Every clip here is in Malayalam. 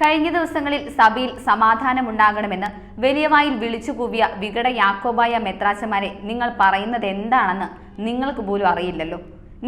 കഴിഞ്ഞ ദിവസങ്ങളിൽ സഭയിൽ സമാധാനമുണ്ടാകണമെന്ന് വലിയവായിൽ വിളിച്ചുകൂവിയ വികട യാക്കോബായ മെത്രാച്ചമാരെ നിങ്ങൾ പറയുന്നത് എന്താണെന്ന് നിങ്ങൾക്ക് പോലും അറിയില്ലല്ലോ.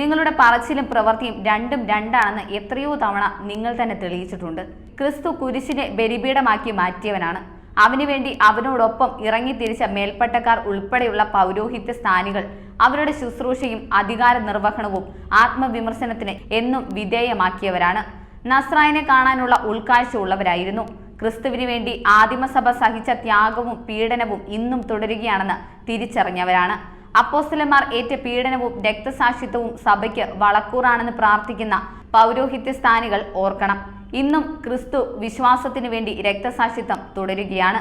നിങ്ങളുടെ പറച്ചിലും പ്രവൃത്തിയും രണ്ടും രണ്ടാണെന്ന് എത്രയോ തവണ നിങ്ങൾ തന്നെ തെളിയിച്ചിട്ടുണ്ട്. ക്രിസ്തു കുരിശിനെ ബലിപീഠമാക്കി മാറ്റിയവനാണ്. അവനുവേണ്ടി അവനോടൊപ്പം ഇറങ്ങിത്തിരിച്ച മേൽപ്പട്ടക്കാർ ഉൾപ്പെടെയുള്ള പൗരോഹിത്യ സ്ഥാനികൾ അവരുടെ ശുശ്രൂഷയും അധികാര നിർവഹണവും ആത്മവിമർശനത്തിന് എന്നും വിധേയമാക്കിയവരാണ്. നസ്രായനെ കാണാനുള്ള ഉൾക്കാഴ്ച ഉള്ളവരായിരുന്നു ക്രിസ്തുവിന് വേണ്ടി ആദിമസഭ സഹിച്ച ത്യാഗവും പീഡനവും ഇന്നും തുടരുകയാണെന്ന് തിരിച്ചറിഞ്ഞവരാണ്. അപ്പോസ്തലന്മാർ ഏറ്റ പീഡനവും രക്തസാക്ഷിത്വവും സഭയ്ക്ക് വളക്കൂറാണെന്ന് പ്രാർത്ഥിക്കുന്ന പൗരോഹിത്യ സ്ഥാനികൾ ഓർക്കണം. ഇന്നും ക്രിസ്തു വിശ്വാസത്തിനു വേണ്ടി രക്തസാക്ഷിത്വം തുടരുകയാണ്.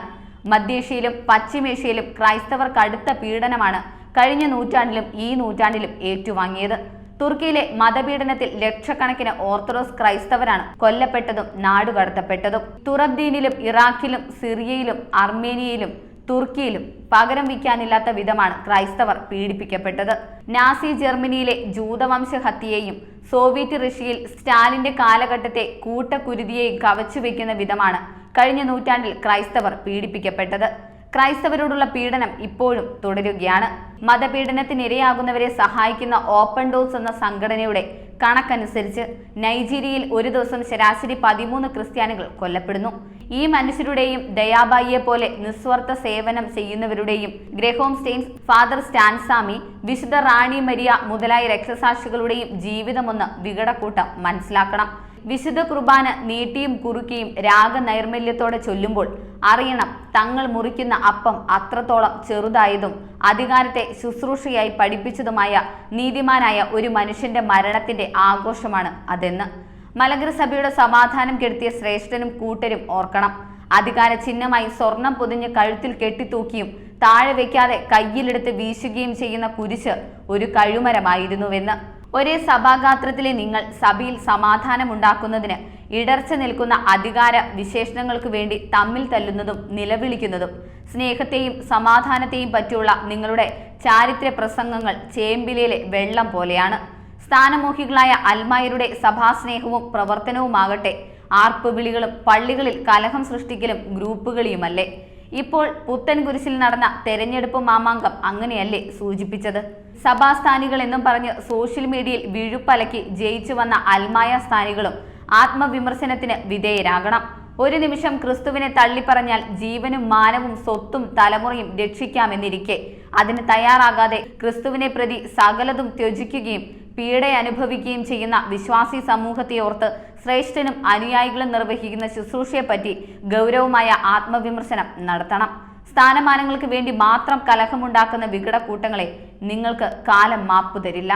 മധ്യേഷ്യയിലും പശ്ചിമേഷ്യയിലും ക്രൈസ്തവർ കടുത്ത പീഡനമാണ് കഴിഞ്ഞ നൂറ്റാണ്ടിലും ഈ നൂറ്റാണ്ടിലും ഏറ്റുവാങ്ങിയത്. തുർക്കിയിലെ മതപീഡനത്തിൽ ലക്ഷക്കണക്കിന് ഓർത്തഡോക്സ് ക്രൈസ്തവരാണ് കൊല്ലപ്പെട്ടതും നാടുകടത്തപ്പെട്ടതും. തുറബ്ദീനിലും ഇറാഖിലും സിറിയയിലും അർമേനിയയിലും തുർക്കിയിലും പകരം വയ്ക്കാനില്ലാത്ത വിധമാണ് ക്രൈസ്തവർ പീഡിപ്പിക്കപ്പെട്ടത്. നാസി ജർമ്മനിയിലെ ജൂതവംശ ഹത്യയെയും സോവിയറ്റ് റഷ്യയിൽ സ്റ്റാലിന്റെ കാലഘട്ടത്തെ കൂട്ടക്കുരുതിയെയും കവച്ചുവെക്കുന്ന വിധമാണ് കഴിഞ്ഞ നൂറ്റാണ്ടിൽ ക്രൈസ്തവർ പീഡിപ്പിക്കപ്പെട്ടത്. ക്രൈസ്തവരോടുള്ള പീഡനം ഇപ്പോഴും തുടരുകയാണ്. മതപീഡനത്തിനിരയാകുന്നവരെ സഹായിക്കുന്ന ഓപ്പൺ ഡോസ് എന്ന സംഘടനയുടെ കണക്കനുസരിച്ച് നൈജീരിയയിൽ ഒരു ദിവസം ശരാശരി പതിമൂന്ന് ക്രിസ്ത്യാനികൾ കൊല്ലപ്പെടുന്നു. ഈ മനുഷ്യരുടെയും ദയാബായിയെ പോലെ നിസ്വാർത്ഥ സേവനം ചെയ്യുന്നവരുടെയും ഗ്രഹോം സ്റ്റെയിൻസ് ഫാദർ സ്റ്റാൻസാമി വിശുദ്ധ റാണി മരിയ മുതലായ രക്തസാക്ഷികളുടെയും ജീവിതമൊന്ന് വികടക്കൂട്ടം മനസ്സിലാക്കണം. വിശുദ്ധ കുർബാന നീട്ടിയും കുറുക്കിയും രാഗനൈർമല്യത്തോടെ ചൊല്ലുമ്പോൾ അറിയണം തങ്ങൾ മുറിക്കുന്ന അപ്പം അത്രത്തോളം ചെറുതായതും അധികാരത്തെ ശുശ്രൂഷയായി പഠിപ്പിച്ചതുമായ നീതിമാനായ ഒരു മനുഷ്യന്റെ മരണത്തിന്റെ ആഘോഷമാണ് അതെന്ന് മലങ്കര സഭയുടെ സമാധാനം കെടുത്തിയ ശ്രേഷ്ഠനും കൂട്ടരും ഓർക്കണം. അധികാര ചിഹ്നമായി സ്വർണം പൊതിഞ്ഞ് കഴുത്തിൽ കെട്ടിത്തൂക്കിയും താഴെ വെക്കാതെ കയ്യിലെടുത്ത് വീശുകയും ചെയ്യുന്ന കുരിശ് ഒരു കഴുമരമായിരുന്നുവെന്ന്. ഒരേ സഭാഗാത്രത്തിലെ നിങ്ങൾ സഭയിൽ സമാധാനമുണ്ടാക്കുന്നതിന് ഇടർച്ച നിൽക്കുന്ന അധികാര വിശേഷണങ്ങൾക്ക് വേണ്ടി തമ്മിൽ തല്ലുന്നതും നിലവിളിക്കുന്നതും സ്നേഹത്തെയും സമാധാനത്തെയും പറ്റിയുള്ള നിങ്ങളുടെ ചാരിത്ര പ്രസംഗങ്ങൾ ചേമ്പിലയിലെ വെള്ളം പോലെയാണ്. സ്ഥാനമോഹികളായ അൽമായരുടെ സഭാസ്നേഹവും പ്രവർത്തനവുമാകട്ടെ ആർപ്പുവിളികളും പള്ളികളിൽ കലഹം സൃഷ്ടിക്കലും ഗ്രൂപ്പുകളിയുമല്ലേ? ഇപ്പോൾ പുത്തൻ കുരിശിൽ നടന്ന തെരഞ്ഞെടുപ്പ് മാമാങ്കം അങ്ങനെയല്ലേ സൂചിപ്പിച്ചത്? സഭാസ്ഥാനികൾ എന്നും പറഞ്ഞ് സോഷ്യൽ മീഡിയയിൽ വിഴുപ്പലക്കി ജയിച്ചു വന്ന അൽമായ സ്ഥാനികളും ആത്മവിമർശനത്തിന് വിധേയരാകണം. ഒരു നിമിഷം ക്രിസ്തുവിനെ തള്ളിപ്പറഞ്ഞാൽ ജീവനും മാനവും സ്വത്തും തലമുറയും രക്ഷിക്കാമെന്നിരിക്കെ. അതിന് തയ്യാറാകാതെ ക്രിസ്തുവിനെ പ്രതി സകലതും ത്യജിക്കുകയും പീഡയനുഭവിക്കുകയും ചെയ്യുന്ന വിശ്വാസി സമൂഹത്തെ ഓർത്ത് ശ്രേഷ്ഠനും അനുയായികളും നിർവഹിക്കുന്ന ശുശ്രൂഷയെപ്പറ്റി ഗൗരവമായ ആത്മവിമർശനം നടത്തണം. സ്ഥാനമാനങ്ങൾക്ക് വേണ്ടി മാത്രം കലഹമുണ്ടാക്കുന്ന വികട കൂട്ടങ്ങളെ നിങ്ങൾക്ക് കാലം മാപ്പു തരില്ല